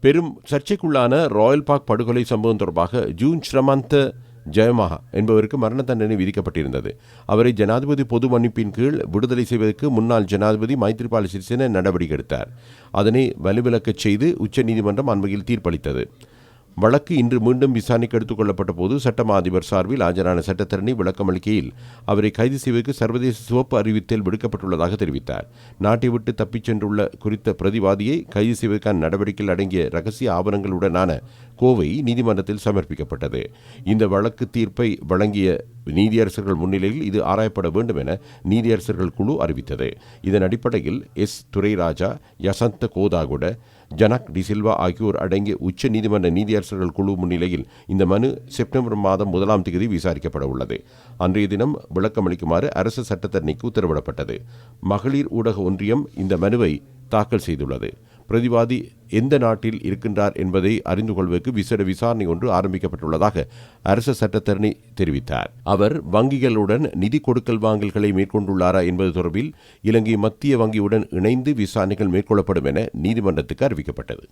பெரும் சர்ச்சைக்குள்ளான Royal park படுகொலை சம்பவம் தொடர்பாக ஜூன் ஸ்ரமந்த ஜெயமஹா என்பவருக்கு மரண தண்டனை விதிக்கப்பட்டிருந்தது. அவரை ஜனாதிபதி பொது மன்னிப்பின் கீழ் விடுதலை செய்வதற்கு முன்னாள் ஜனாதிபதி மைத்ரிபால சிறிசேன நடவடிக்கை எடுத்தார். அதனை வலுவிலக்கச் செய்து உச்சநீதிமன்றம் அண்மையில் தீர்ப்பளித்தது. வழக்கு இன்று மீண்டும் விசாரணைக்கு எடுத்துக் கொள்ளப்பட்ட போது சட்டமா அதிபர் சார்பில் ஆஜரான சட்டத்தரணி விளக்கமளிக்கையில் அவரை கைது செய்வதற்கு சர்வதேச சிவப்பு அறிவித்தல் விடுக்கப்பட்டுள்ளதாக தெரிவித்தார். நாட்டை விட்டு தப்பிச் சென்றுள்ள குறித்த பிரதிவாதியை கைது செய்வதற்கான நடவடிக்கையில் அடங்கிய ரகசிய ஆவணங்களுடனான கோவை நீதிமன்றத்தில் சமர்ப்பிக்கப்பட்டது. இந்த வழக்கு தீர்ப்பை வழங்கிய நீதியரசர்கள் முன்னிலையில் இது ஆராயப்பட வேண்டும் என நீதியரசர்கள் குழு அறிவித்தது. இதன் அடிப்படையில் எஸ். துரைராஜா யசந்த கோதாகுட ஜனக் டிசில்வா ஆகியோர் அடங்கிய உச்ச நீதிமன்ற நீதியரசர்கள் குழு முன்னிலையில் இந்த மனு செப்டம்பர் மாதம் முதலாம் தேதி விசாரிக்கப்பட உள்ளது. அன்றைய தினம் விளக்கமளிக்குமாறு அரசு சட்டத்தரணிக்கு உத்தரவிடப்பட்டது. மகளிர் ஊடக ஒன்றியம் இந்த மனுவை தாக்கல் செய்துள்ளது. பிரதிவாதி எந்த நாட்டில் இருக்கின்றார் என்பதை அறிந்து கொள்வதற்கு விசேட விசாரணை ஒன்று ஆரம்பிக்கப்பட்டுள்ளதாக அரச சட்டத்தரணி தெரிவித்தார். அவர் வங்கிகளுடன் நிதி கொடுக்கல் வாங்கல்களை மேற்கொண்டுள்ளாரா என்பது தொடர்பில் இலங்கை மத்திய வங்கியுடன் இணைந்து விசாரணைகள் மேற்கொள்ளப்படும் என நீதிமன்றத்துக்கு அறிவிக்கப்பட்டது.